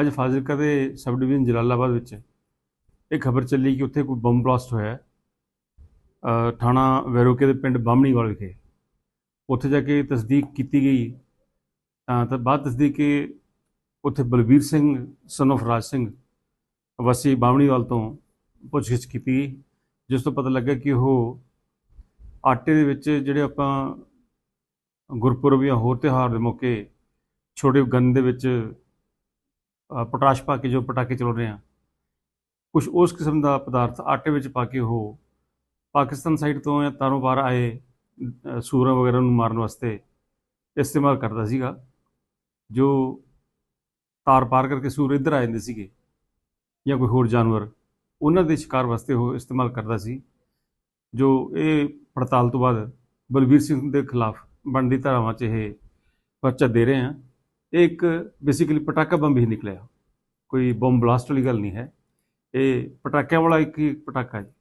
ਅੱਜ ਫਾਜ਼ਿਲਕਾ ਦੇ sub division Jalalabad ਵਿੱਚ ਇਹ ਖਬਰ ਚੱਲੀ ਕਿ ਉੱਥੇ ਕੋਈ ਬੰਬ ਬਲਾਸਟ ਹੋਇਆ ਹੈ। ਥਾਣਾ ਵੈਰੋਕੇ ਦੇ ਪਿੰਡ ਬਾਹਮਣੀਵਾਲ ਵਿਖੇ। ਉੱਥੇ ਜਾ ਕੇ ਤਸਦੀਕ ਕੀਤੀ ਗਈ। ਤਾਂ ਬਾਅਦ ਤਸਦੀਕ ਕਿ ਉੱਥੇ ਬਲਬੀਰ ਸਿੰਘ ਸਨ of ਰਾਜ ਸਿੰਘ ਵਸੀ ਬਾਹਮਣੀਵਾਲ ਤੋਂ ਪੁੱਛਗਿੱਛ ਕੀਤੀ ਗਈ, ਜਿਸ ਤੋਂ ਪਤਾ ਲੱਗਾ ਕਿ ਉਹ ਆਟੇ ਦੇ ਵਿੱਚ ਜਿਹੜੇ ਆਪਾਂ ਗੁਰਪੁਰਬ ਜਾਂ ਹੋਰ ਤਿਉਹਾਰ ਦੇ ਮੌਕੇ ਛੋਟੇ ਗੰਨ ਦੇ ਵਿੱਚ ਅ, ਪੋਟਾਸ਼ ਪਾ ਕੇ ਜੋ ਪਟਾਕੇ ਚਲ ਰਹੇ ਆ ਕੁਝ ਉਸ ਕਿਸਮ ਦਾ ਪਦਾਰਥ ਆਟੇ ਵਿੱਚ ਪਾ ਕੇ ਉਹ ਪਾਕਿਸਤਾਨ ਸਾਈਡ ਤੋਂ ਜਾਂ ਤਾਰੋਂ ਪਾਰ ਆਏ ਸੂਰਾਂ ਵਗੈਰਾ ਨੂੰ ਮਾਰਨ ਵਾਸਤੇ ਇਸਤੇਮਾਲ ਕਰਦਾ ਸੀਗਾ ਜੋ ਤਾਰ ਪਾਰ ਕਰਕੇ ਸੂਰ ਇੱਧਰ ਆ ਜਾਂਦੇ ਸੀਗੇ ਜਾਂ ਕੋਈ ਹੋਰ ਜਾਨਵਰ ਉਹਨਾਂ ਦੇ ਸ਼ਿਕਾਰ ਵਾਸਤੇ ਉਹ ਇਸਤੇਮਾਲ ਕਰਦਾ ਸੀ ਜੋ ਇਹ ਪੜਤਾਲ ਤੋਂ ਬਾਅਦ ਬਲਬੀਰ ਸਿੰਘ ਦੇ ਖਿਲਾਫ ਬਣਦੀ ਧਾਰਾਵਾਂ 'ਚ ਇਹ ਪਰਚਾ ਦੇ ਰਹੇ ਹਾਂ। ਇਹ ਇੱਕ ਬੇਸਿਕਲੀ ਪਟਾਕਾ ਬੰਬ ਹੀ ਨਿਕਲਿਆ। ਕੋਈ ਬੰਬ ਬਲਾਸਟ ਵਾਲੀ ਗੱਲ ਨਹੀਂ ਹੈ। ਇਹ ਪਟਾਕਿਆਂ ਵਾਲਾ ਇੱਕ ਹੀ ਪਟਾਕਾ ਹੈ।